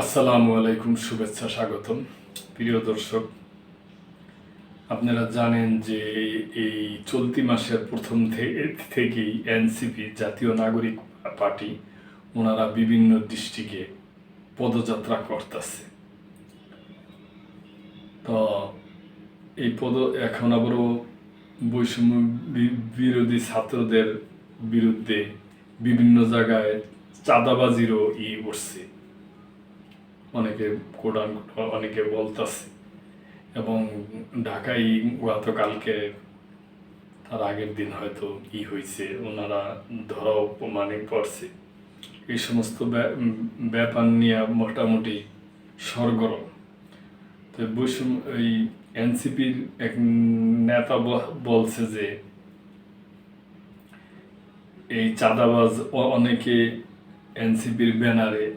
আসসালামু আলাইকুম, শুভেচ্ছা, স্বাগতম। প্রিয় দর্শক, আপনারা জানেন যে এই চলতি মাসের প্রথম থেকেই এনসিপি, জাতীয় নাগরিক পার্টি, ওনারা বিভিন্ন ডিস্ট্রিক্টে পদযাত্রা করতেছে। তো এই পদ, এখন আবারও বৈষম্য বিরোধী ছাত্রদের বিরুদ্ধে বিভিন্ন জায়গায় চাঁদাবাজিরও ই উঠছে। অনেকে কোরআন অনেকে বলতাছে। এবং ঢাকায় গতকালকে তার আগের দিন হয়তো ই হয়েছে ওনারা ধরাও মানে পড়ছে। এই সমস্ত ব্যা- ব্যাপার নিয়ে মোটামুটি সরগরম। তো বৈষম্য এই এনসিপির এক নেতা বলছে যে, এই চাঁদাবাজ অনেকে এনসিপির ব্যানারে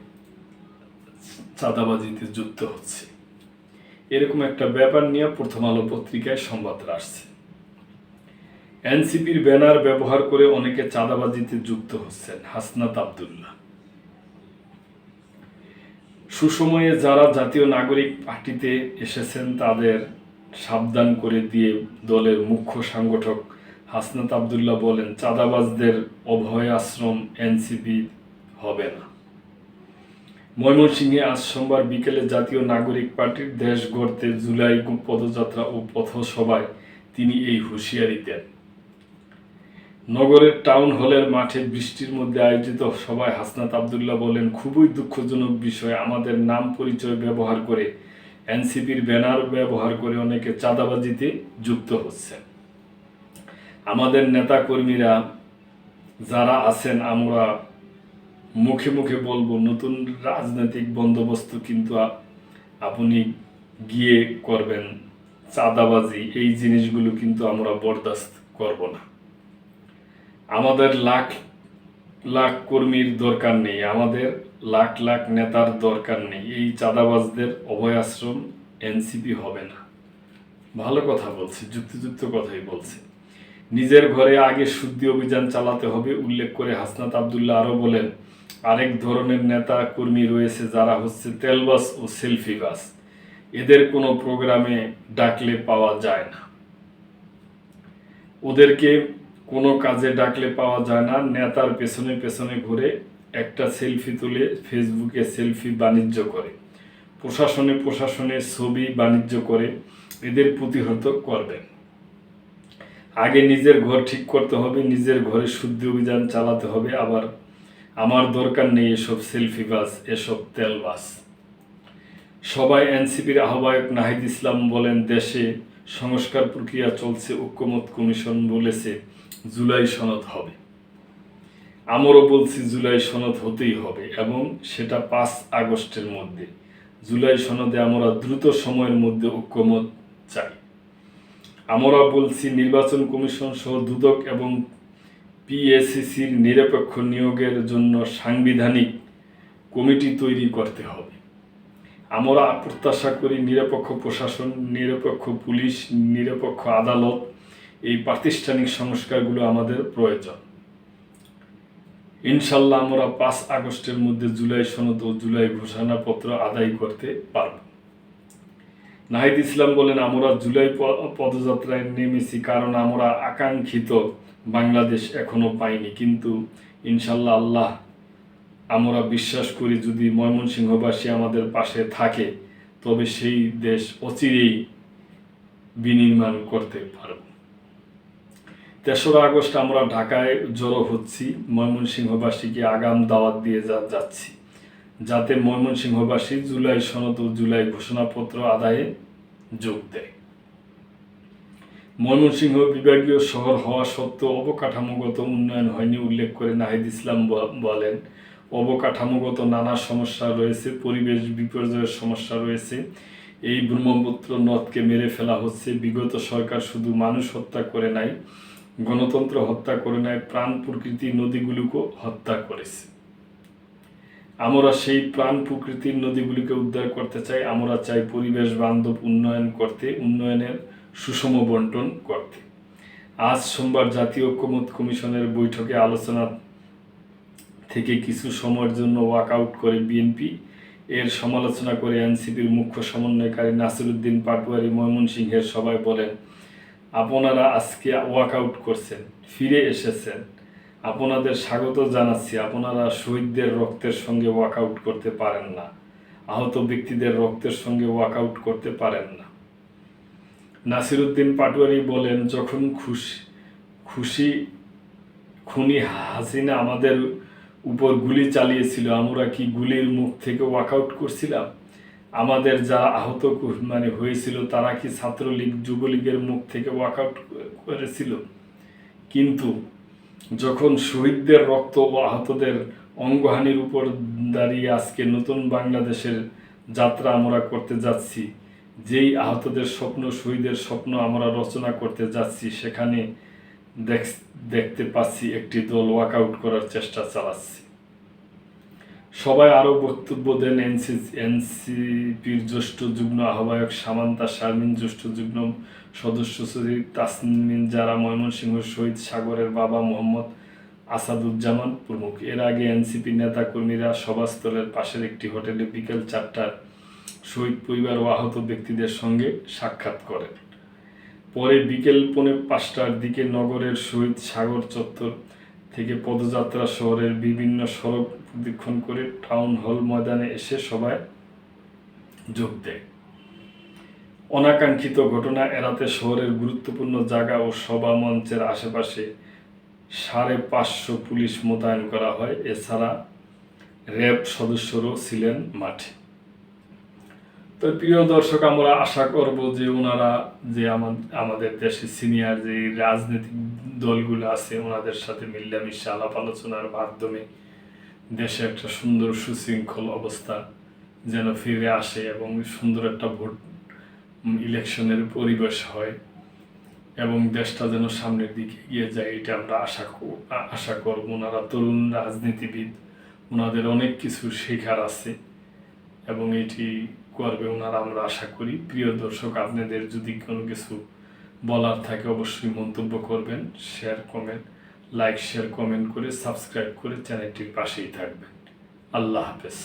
চাঁদাবাজিতে যুক্ত হচ্ছে। এরকম একটা ব্যাপার নিয়ে প্রথম আলো পত্রিকায় সংবাদ আসছে। এনসিপির ব্যানার ব্যবহার করে অনেকে চাঁদাবাজিতে যুক্ত হচ্ছেন হাসনাত আবদুল্লাহ। সুসময়ে যারা জাতীয় নাগরিক পার্টিতে এসেছেন, তাদের সাবধান করে দিয়ে দলের মুখ্য সাংগঠক হাসনাত আবদুল্লাহ বলেন, চাঁদাবাজদের অভয় আশ্রম এনসিপি হবে না। ময়মনসিংহে আজ সোমবার বিকেলে জাতীয় নাগরিক পার্টির দেশ গড়তে জুলাই পদযাত্রা ও পথসভায় তিনি এই হুঁশিয়ারি দেন। নগরের টাউন হলের মাঠে বৃষ্টির মধ্যে আয়োজিত সভায় হাসনাত আবদুল্লাহ বলেন, খুবই দুঃখজনক বিষয়। আমাদের নাম পরিচয় ব্যবহার করে, এনসিপির ব্যানার ব্যবহার করে অনেকে চাঁদাবাজিতে যুক্ত হচ্ছেন। আমাদের নেতাকর্মীরা যারা আছেন, আমরা মুখে মুখে বলব, নতুন রাজনৈতিক বন্দোবস্ত কিন্তু আপনি গিয়ে করবেন। চাঁদাবাজি, এই জিনিসগুলো কিন্তু আমরা বরদাস্ত করব না। আমাদের লাখ লাখ কর্মীর দরকার নেই, আমাদের লাখ লাখ নেতার দরকার নেই। এই চাঁদাবাজদের অভয় অভয়াশ্রম এনসিপি হবে না। ভালো কথা বলছে, যুক্তিযুক্ত কথাই বলছে। নিজের ঘরে আগে শুদ্ধি অভিযান চালাতে হবে, উল্লেখ করে হাসনাত আবদুল্লাহ আরও বলেন, আরেক ধরনের নেতা কর্মী রয়েছে যারা হচ্ছে তেলবাস ও সেলফি বাস। এদের কোনো প্রোগ্রামে ডাকলে পাওয়া যায় না। ওদেরকে কোনো কাজে ডাকলে পাওয়া যায় না। নেতার পেছনে পেছনে ঘুরে একটা সেলফি তুলে ফেসবুকে সেলফি বাণিজ্য করে। প্রশাসনে প্রশাসনে ছবি বাণিজ্য করে। এদের প্রতিহত করবেন। আগে নিজের ঘর ঠিক করতে হবে, নিজের ঘরে শুদ্ধ অভিযান চালাতে হবে। আবার আমার দরকার নেই এসব সেলফি বাস, এসব তেল বাস। সবাই এনসিপির আহ্বায়ক নাহিদ ইসলাম বলেন, দেশে সংস্কার প্রক্রিয়া চলছে, ঐক্যমত কমিশন বলেছে, জুলাই সনদ হবে। আমরাও বলছি জুলাই সনদ হতেই হবে এবং সেটা পাঁচ আগস্টের মধ্যে। জুলাই সনদে আমরা দ্রুত সময়ের মধ্যে ঐক্যমত চাই। আমরা বলছি নির্বাচন কমিশন সহ দুদক এবং পিএসসিসির নিরপেক্ষ নিয়োগের জন্য সাংবিধানিক কমিটি তৈরি করতে হবে। আমরা প্রত্যাশা করি নিরপেক্ষ প্রশাসন, নিরপেক্ষ পুলিশ, নিরপেক্ষ আদালত এই প্রাতিষ্ঠানিক সংস্কারগুলো আমাদের প্রয়োজন। ইনশাল্লাহ আমরা পাঁচ আগস্টের মধ্যে জুলাই সনদ ও জুলাই ঘোষণাপত্র আদায় করতে পারব। নাহিদ ইসলাম বলেন, আমরা জুলাই পদযাত্রায় নেমেছি কারণ আমরা আকাঙ্ক্ষিত। বাংলাদেশ এখনও পাইনি। কিন্তু ইনশাল্লাহ আল্লাহ, আমরা বিশ্বাস করি যদি ময়মনসিংহবাসী আমাদের পাশে থাকে, তবে সেই দেশ অচিরেই বিনির্মাণ করতে পারব। তেসরা আগস্ট আমরা ঢাকায় জড়ো হচ্ছি। ময়মনসিংহবাসীকে আগাম দাওয়াত দিয়ে যাচ্ছি। যাতে ময়মনসিংহবাসী জুলাই সনদ ও জুলাই ঘোষণাপত্র আদায়ে যোগ দেয়। ময়মনসিংহ বিভাগীয় শহর হওয়া সত্ত্বেও অবকাঠামোগত উন্নয়ন হয়নি উল্লেখ করে নাহিদ ইসলাম বলেন। অবকাঠামোগত নানা সমস্যা রয়েছে, পরিবেশ বিপর্যয়ের সমস্যা রয়েছে। এই ব্রহ্মপুত্র নদকে মেরে ফেলা হচ্ছে। বিগত সরকার শুধু মানুষ হত্যা করে নাই, গণতন্ত্র হত্যা করে নাই, প্রাণ প্রকৃতি নদীগুলোকেও হত্যা করেছে। আমরা সেই প্রাণ প্রকৃতির নদীগুলিকে উদ্ধার করতে চাই, আমরা চাই পরিবেশ বান্ধব উন্নয়ন করতে, উন্নয়নের সুষম বন্টন করতে। আজ সোমবার জাতীয় ঐক্যমত কমিশনের বৈঠকে আলোচনা থেকে কিছু সময়ের জন্য ওয়াক আউট করে বিএনপি। এর সমালোচনা করে এনসিপির মুখ্য সমন্বয়কারী নাসিরুদ্দিন পাটোয়ারি ময়মনসিংহের সবাই বলেন, আপনারা আজকে ওয়াকআউট করছেন, ফিরে এসেছেন। আপনাদের স্বাগত জানাচ্ছি। আপনারা শহীদদের রক্তের সঙ্গে ওয়াকআউট করতে পারেন না। আহত ব্যক্তিদের রক্তের সঙ্গে ওয়াকআউট করতে পারেন না। নাসিরুদ্দিন পাটোয়ারি বলেন, যখন খুশি খুশি খুনি হাসিনা আমাদের উপর গুলি চালিয়েছিল, আমরা কি গুলির মুখ থেকে ওয়াকআউট করছিলাম? আমাদের যারা আহত মানে হয়েছিল, তারা কি ছাত্রলীগ, যুবলীগের মুখ থেকে ওয়াকআউট করেছিল? কিন্তু যখন শহীদদের রক্ত ও আহতদের অঙ্গহানির উপর দাঁড়িয়ে আজকে নতুন বাংলাদেশের যাত্রা আমরা করতে যাচ্ছি, যেই আহতদের স্বপ্ন, শহীদের স্বপ্ন আমরা রচনা করতে যাচ্ছি, সেখানে দেখ- দেখতে পাচ্ছি একটি দল ওয়াকআউট করার চেষ্টা চালাচ্ছে। সবাই আরও বক্তব্য দেন, এনসি এনসিপির জ্যেষ্ঠ যুগ্ম আহ্বায়ক সামান্তা শারমিন, জ্যেষ্ঠ যুগ্ম সদস্য সচিব তাসমিন, যারা ময়মনসিংহ শহীদ সাগরের বাবা মোহাম্মদ আসাদুজ্জামান প্রমুখ। এর আগে এনসিপি নেতাকর্মীরা সভাস্থলের পাশের একটি হোটেলে বিকেল চারটার শহীদ পরিবার ও আহত ব্যক্তিদের সঙ্গে সাক্ষাৎ করেন। পরে বিকেল পৌনে পাঁচটার দিকে নগরের শহীদ সাগর চত্বর থেকে পদযাত্রা শহরের বিভিন্ন সড়ক প্রদক্ষিণ করে টাউন হল ময়দানে এসে সবাই যোগ দেয়। অনাকাঙ্ক্ষিত ঘটনা এড়াতে শহরের গুরুত্বপূর্ণ জায়গা ও সভা মঞ্চের আশেপাশে সাড়ে পাঁচশো পুলিশ মোতায়েন করা হয়। এছাড়া র্যাব সদস্যরও ছিলেন মাঠে। তো প্রিয় দর্শক, আমরা আশা করব যে ওনারা যে আমা- আমাদের দেশের সিনিয়র যে রাজনৈতিক দলগুলো আছে, ওনাদের সাথে মিল্লামিশা আলাপ আলোচনার মাধ্যমে দেশে একটা সুন্দর সুশৃঙ্খল অবস্থা যেন ফিরে আসে এবং সুন্দর একটা ভোট ইলেকশনের পরিবেশ হয় এবং দেশটা যেন সামনের দিকে এগিয়ে যায়, এটা আমরা আশা আশা করব। ওনারা তরুণ রাজনীতিবিদ, ওনাদের অনেক কিছু শেখার আছে। এবং এটি করবে ওনারা আমরা আশা করি। প্রিয় দর্শক, আপনাদের যদি কোনো কিছু বলার থাকে অবশ্যই মন্তব্য করবেন share comment like share comment করে সাবস্ক্রাইব করে চ্যানেলটির পাশেই থাকবেন। আল্লাহ হাফেজ।